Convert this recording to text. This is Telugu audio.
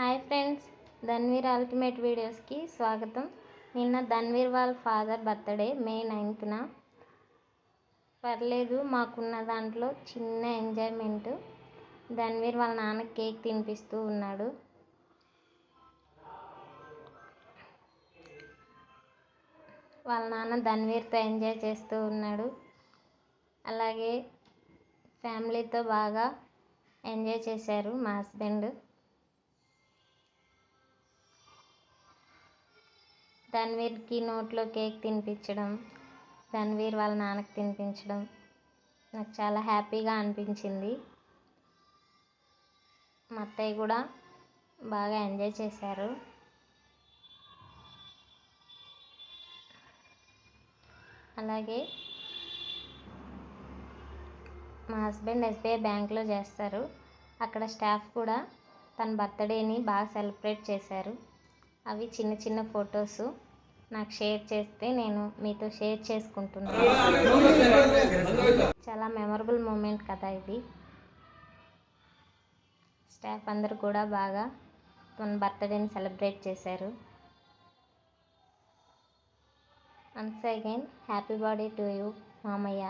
హాయ్ ఫ్రెండ్స్ ధన్వీర్ అల్టిమేట్ వీడియోస్కి స్వాగతం. నిన్న ధన్వీర్ వాళ్ళ ఫాదర్ బర్త్డే మే నైన్త్న. పర్లేదు మాకున్న దాంట్లో చిన్న ఎంజాయ్మెంట్. ధన్వీర్ వాళ్ళ నాన్న కేక్ తినిపిస్తూ ఉన్నాడు. వాళ్ళ నాన్న ధన్వీర్తో ఎంజాయ్ చేస్తూ ఉన్నాడు. అలాగే ఫ్యామిలీతో బాగా ఎంజాయ్ చేశారు మా హస్బెండ్. ధన్వీర్కి నోట్లో కేక్ తినిపించడం ధన్వీర్ వాళ్ళ నాన్నకి తినిపించడం నాకు చాలా హ్యాపీగా అనిపించింది. మా అత్తయ్య కూడా బాగా ఎంజాయ్ చేశారు. అలాగే మా హస్బెండ్ ఎస్బీఐ బ్యాంక్లో చేస్తారు. అక్కడ స్టాఫ్ కూడా తన బర్త్డేని బాగా సెలబ్రేట్ చేశారు. అవి చిన్న చిన్న ఫొటోస్ నాకు షేర్ చేస్తే నేను మీతో షేర్ చేసుకుంటున్నాను చాలా మెమరబుల్ మూమెంట్ కదా ఇది. స్టాఫ్ అందరూ కూడా బాగా తన బర్త్డేని సెలబ్రేట్ చేశారు. Once again happy birthday to you మామయ్య.